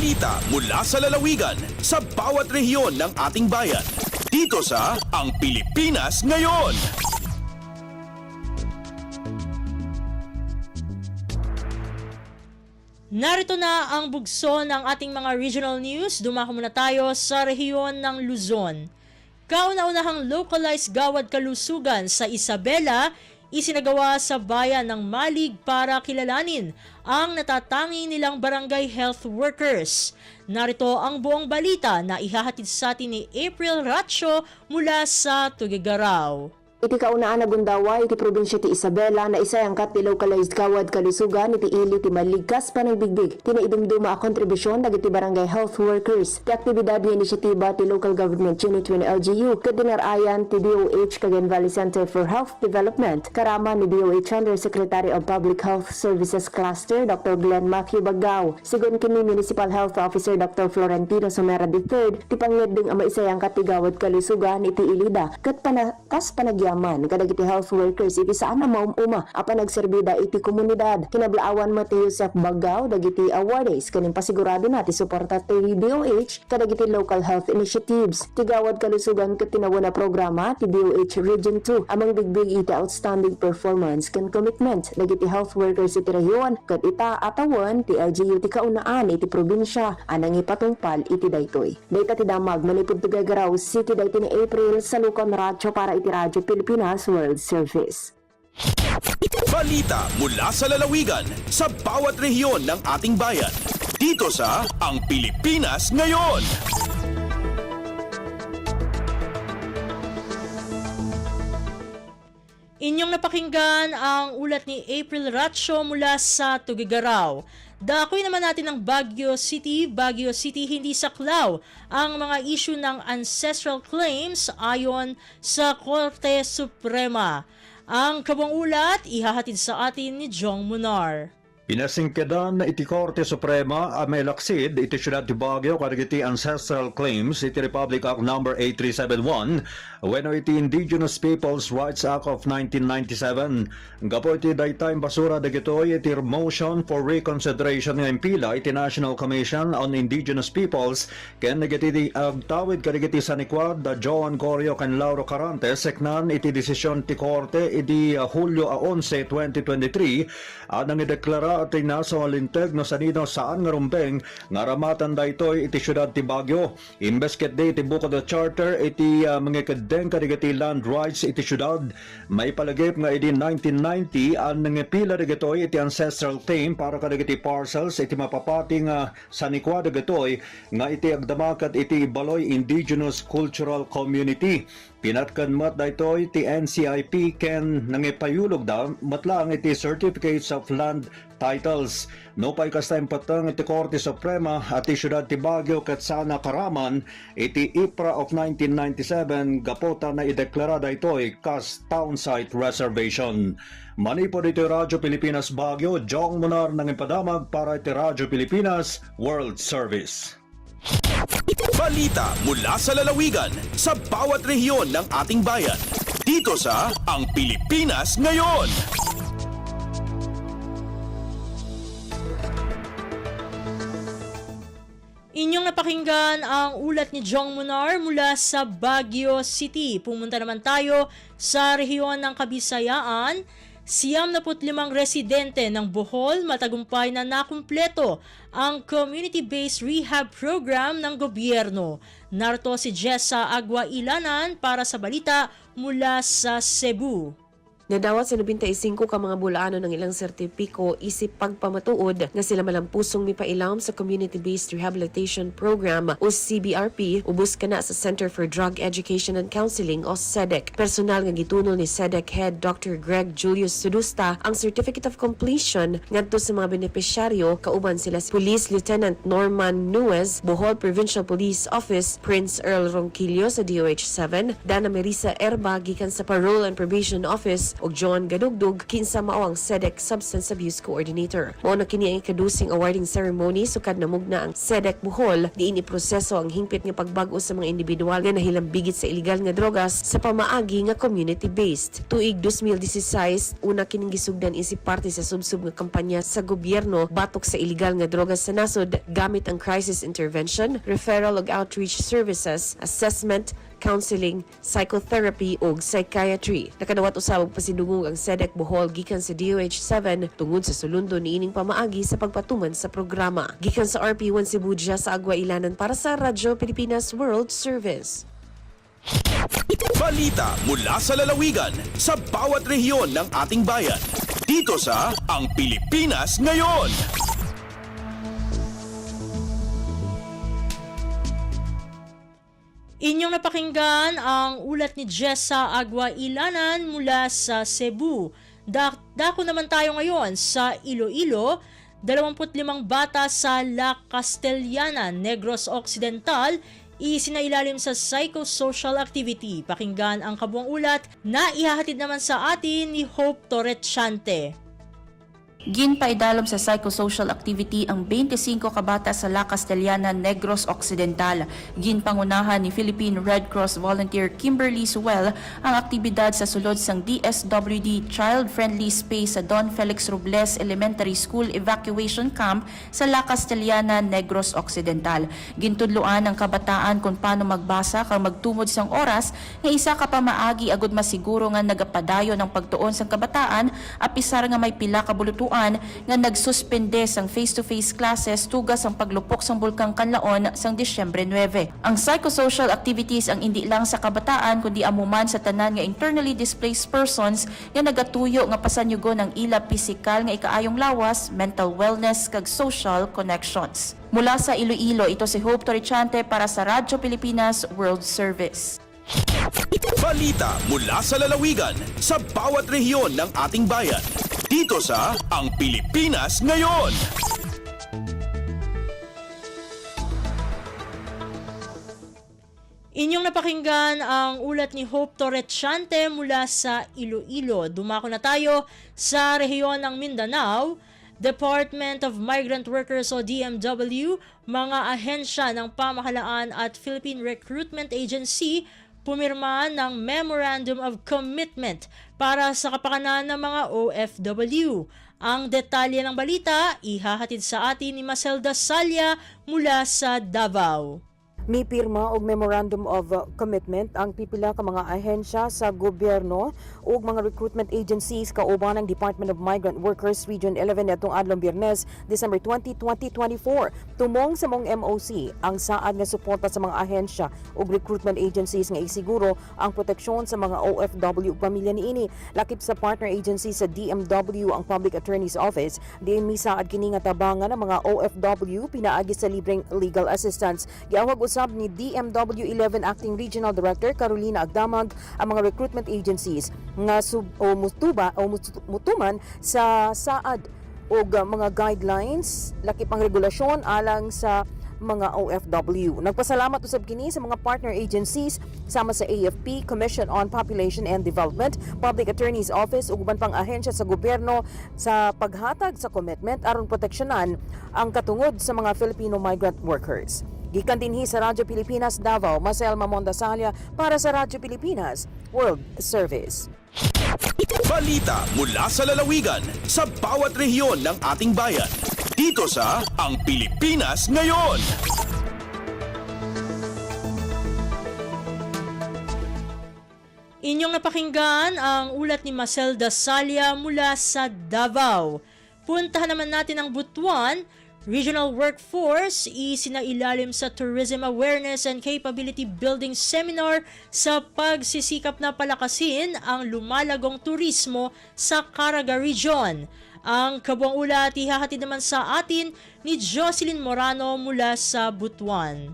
Balita mula sa lalawigan sa bawat rehiyon ng ating bayan. Dito sa Ang Pilipinas Ngayon. Narito na ang bugso ng ating mga regional news. Dumako muna tayo sa rehiyon ng Luzon. Kauna-unahang localized gawad kalusugan sa Isabela isinagawa sa bayan ng Malig para kilalanin ang natatangi nilang barangay health workers. Narito ang buong balita na ihahatid sa atin ni April Ratio mula sa Tugigaraw. Iti kaunaan na gundawa, iti probinsya ti Isabela na isa ang kat ti localized kawad kalusugan iti ili ti maligkas pa bigbig. Tinaidumduma a kontribusyon dagiti barangay health workers. Ti aktibidad ni inisyatiba ti local government unit 20 LGU ket dinarayan ti DOH Cagayan Valley Center for Health Development. Karama ni DOH Undersecretary of Public Health Services Cluster Dr. Glenn Matthew Baggao. Sigon kini Municipal Health Officer Dr. Florentino Somera III ti pangyading ama isayang katigawad kalusugan iti ilida ket panakas panagyaman kadagiti health workers iti saan na maumuma apan nagserbida iti komunidad. Kinablaawan ti Joseph Baggao dagiti awardees. Kaning pasigurado na ti suporta ti DOH kadagiti local health initiatives. Tigawad kalusugan ket tinawa na programa ti DOH Region 2 amang bigbig iti outstanding performance ken commitment. Dagiti health workers iti rehiyon ket ita atawan ti LGU ti kaunaan iti probinsya. Anang ipatungpal iti daytoy. Dayta ti damag manipud ti Gagaraw City dayti ni April sa Lucon Radyo para iti Radyo Pilipinas World Service Balita mula sa lalawigan sa bawat rehiyon ng ating bayan. Dito sa Ang Pilipinas Ngayon. Inyong napakinggan ang ulat ni April Ratio mula sa Tugigaraw. Dakoy naman natin ang Baguio City. Baguio City hindi saklaw ang mga issue ng ancestral claims ayon sa Korte Suprema. Ang kabang ulat ihahatid sa atin ni Jong Munar. Pinasingkedan na iti Korte Suprema a may laksid iti siyudad ti Baguio kadagiti ancestral claims iti Republic Act No. 8371 wenno iti Indigenous Peoples Rights Act of 1997 gapo iti daytime basura dagitoy iti motion for reconsideration nga impila iti National Commission on Indigenous Peoples ken nagiti agtawid kadagiti sanikwad da Joan Corio ken Lauro Carantes seknan iti desisyon ti Korte iti uh, Hulyo a 11, 2023 at nang ideklara at nasa malinteg no sanino saan nga rumbeng nga ramatan daytoy iti syudad ti Baguio. Imbes ket day iti bukod charter iti uh, mga kadeng kadigati land rights iti syudad. May palagip nga iti 1990 ang nangipila digitoy iti ancestral claim para kadigati parcels iti mapapati nga sanikwa digitoy nga iti agdamakat iti Baloy Indigenous Cultural Community. Pinatkan mat daytoy ti NCIP ken nangipayulog da matlang iti certificates of land titles. No pay kasta impatang iti Korte Suprema at ti syudad ti Baguio ket sana karaman iti IPRA of 1997 gapota na ideklara daytoy kas town site reservation. Manipod iti Radyo Pilipinas Baguio, Jong Munar nang ipadamag para iti Radyo Pilipinas World Service. Balita mula sa lalawigan sa bawat rehiyon ng ating bayan. Dito sa Ang Pilipinas Ngayon. Inyong napakinggan ang ulat ni Jong Munar mula sa Baguio City. Pumunta naman tayo sa rehiyon ng Kabisayaan. Siyam na limang residente ng Bohol matagumpay na nakumpleto ang community-based rehab program ng gobyerno. Narto si Jessa Agua Ilanan para sa balita mula sa Cebu. Nadawat sa 95 ka mga bulaano ng ilang sertipiko isip pagpamatuod nga sila malampusong mipailam sa Community-Based Rehabilitation Program o CBRP ubos ka na sa Center for Drug Education and Counseling o SEDEC. Personal nga gitunol ni SEDEC Head Dr. Greg Julius Sudusta ang Certificate of Completion ngadto sa mga benepisyaryo kauban sila si Police Lieutenant Norman Nuez, Bohol Provincial Police Office, Prince Earl Ronquillo sa DOH 7, Dana Marisa Erba gikan sa Parole and Probation Office ug John Gadugdug kinsa mao ang SEDEC Substance Abuse Coordinator. Mao na kini ang ikadusing awarding ceremony sukad namugna ang SEDEC Bohol diin iproseso ang hingpit nga pagbag-o sa mga individual nga nahilambigit sa illegal nga drogas sa pamaagi nga community-based. Tuig 2016 una kining gisugdan isip parte sa subsub nga kampanya sa gobyerno batok sa illegal nga drogas sa nasod gamit ang crisis intervention, referral ug outreach services, assessment, counseling, psychotherapy ug psychiatry. Nakadawat usab og pasidungog ang SEDEC Bohol gikan sa DOH7 tungod sa sulundo niining pamaagi sa pagpatuman sa programa. Gikan sa RP1 Cebu sa Agua Ilanan para sa Radyo Pilipinas World Service. Balita mula sa lalawigan sa bawat rehiyon ng ating bayan. Dito sa Ang Pilipinas Ngayon. Inyong napakinggan ang ulat ni Jessa Agua Ilanan mula sa Cebu. Da- dako naman tayo ngayon sa Iloilo. 25 bata sa La Castellana, Negros Occidental, isinailalim sa psychosocial activity. Pakinggan ang kabuang ulat na ihahatid naman sa atin ni Hope Torrechante. Ginpaidalom sa psychosocial activity ang 25 kabata sa La Castellana, Negros Occidental. Ginpangunahan ni Philippine Red Cross volunteer Kimberly Suel ang aktibidad sa sulod sang DSWD Child Friendly Space sa Don Felix Robles Elementary School Evacuation Camp sa La Castellana, Negros Occidental. Gintudloan ang kabataan kung paano magbasa kang magtumod sang oras nga isa ka pa maagi agud masiguro nga nagapadayo ng pagtuon sang kabataan apisar nga may pila ka bulutuan nga nagsuspende sang face-to-face classes tugas ang paglupok sang bulkang Kanlaon sang Disyembre 9. Ang psychosocial activities ang hindi lang sa kabataan kundi amuman sa tanan nga internally displaced persons nga nagatuyo nga pasanyugon ang ila pisikal nga ikaayong lawas, mental wellness kag social connections. Mula sa Iloilo, ito si Hope Torrichante para sa Radyo Pilipinas World Service. Balita mula sa lalawigan sa bawat rehiyon ng ating bayan. Dito sa Ang Pilipinas Ngayon. Inyong napakinggan ang ulat ni Hope Torrechante mula sa Iloilo. Dumako na tayo sa rehiyon ng Mindanao. Department of Migrant Workers o DMW, mga ahensya ng pamahalaan at Philippine Recruitment Agency pumirma ng Memorandum of Commitment para sa kapakanan ng mga OFW. Ang detalye ng balita, ihahatid sa atin ni Maselda Salya mula sa Davao. Mipirma og Memorandum of uh, Commitment ang pipila ka mga ahensya sa gobyerno ug mga recruitment agencies kauban ng Department of Migrant Workers Region 11 atong adlong Biyernes, December 20, 2024. Tumong sa mong MOC ang saad nga suporta sa mga ahensya ug recruitment agencies nga isiguro ang proteksyon sa mga OFW pamilya niini. Lakip sa partner agency sa DMW ang Public Attorney's Office, di misaad kini nga tabangan ng mga OFW pinaagi sa libreng legal assistance. Giawag usab ni DMW 11 Acting Regional Director Carolina Agdamag ang mga recruitment agencies nga sub o mutuba o mut- mutuman sa saad o mga guidelines lakip ang regulasyon alang sa mga OFW. Nagpasalamat usab kini sa mga partner agencies sama sa AFP, Commission on Population and Development, Public Attorney's Office ug uban pang ahensya sa gobyerno sa paghatag sa commitment aron proteksyonan ang katungod sa mga Filipino migrant workers. Gikan dinhi sa Radyo Pilipinas Davao, Marcel Mamonda Salia para sa Radyo Pilipinas World Service. Balita mula sa lalawigan sa bawat rehiyon ng ating bayan. Dito sa Ang Pilipinas Ngayon. Inyong napakinggan ang ulat ni Maselda Salya mula sa Davao. Puntahan naman natin ang Butuan. Regional Workforce isinailalim sa Tourism Awareness and Capability Building Seminar sa pagsisikap na palakasin ang lumalagong turismo sa Caraga Region. Ang kabuang ulat ihahatid naman sa atin ni Jocelyn Morano mula sa Butuan.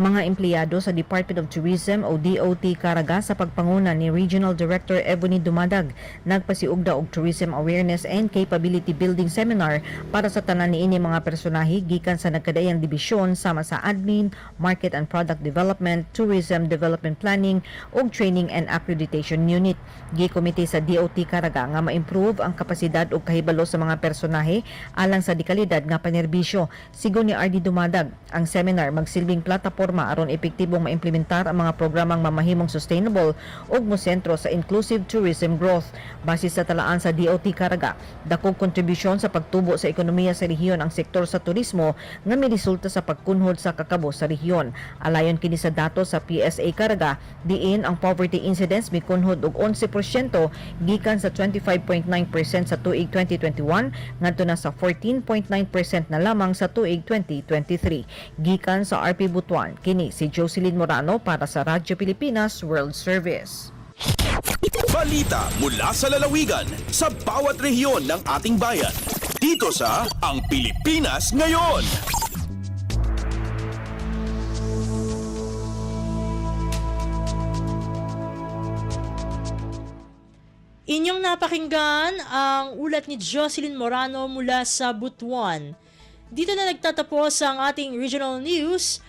Mga empleyado sa Department of Tourism o DOT Caraga sa pagpanguna ni Regional Director Ebony Dumadag nagpasiugda og Tourism Awareness and Capability Building Seminar para sa tanan niini mga personahe gikan sa nagkadayang dibisyon sama sa Admin, Market and Product Development, Tourism Development Planning ug Training and Accreditation Unit. Gikomite sa DOT Caraga nga ma-improve ang kapasidad ug kahibalo sa mga personahe alang sa dekalidad nga panerbisyo. Sigon ni RD Dumadag, ang seminar magsilbing plataporma aron epektibong maimplementar ang mga programang mamahimong sustainable ug mosentro sa inclusive tourism growth. Base sa talaan sa DOT Caraga, dakong kontribusyon sa pagtubo sa ekonomiya sa rehiyon ang sektor sa turismo nga miresulta sa pagkunhod sa kakabo sa rehiyon. Alayon kini sa datos sa PSA Caraga, diin ang poverty incidence mikunhod og 11% gikan sa 25.9% sa tuig 2021 ngadto na sa 14.9% na lamang sa tuig 2023. Gikan sa RP Butuan, kini si Jocelyn Morano para sa Radyo Pilipinas World Service. Balita mula sa lalawigan sa bawat rehiyon ng ating bayan. Dito sa Ang Pilipinas Ngayon. Inyong napakinggan ang ulat ni Jocelyn Morano mula sa Butuan. Dito na nagtatapos ang ating regional news.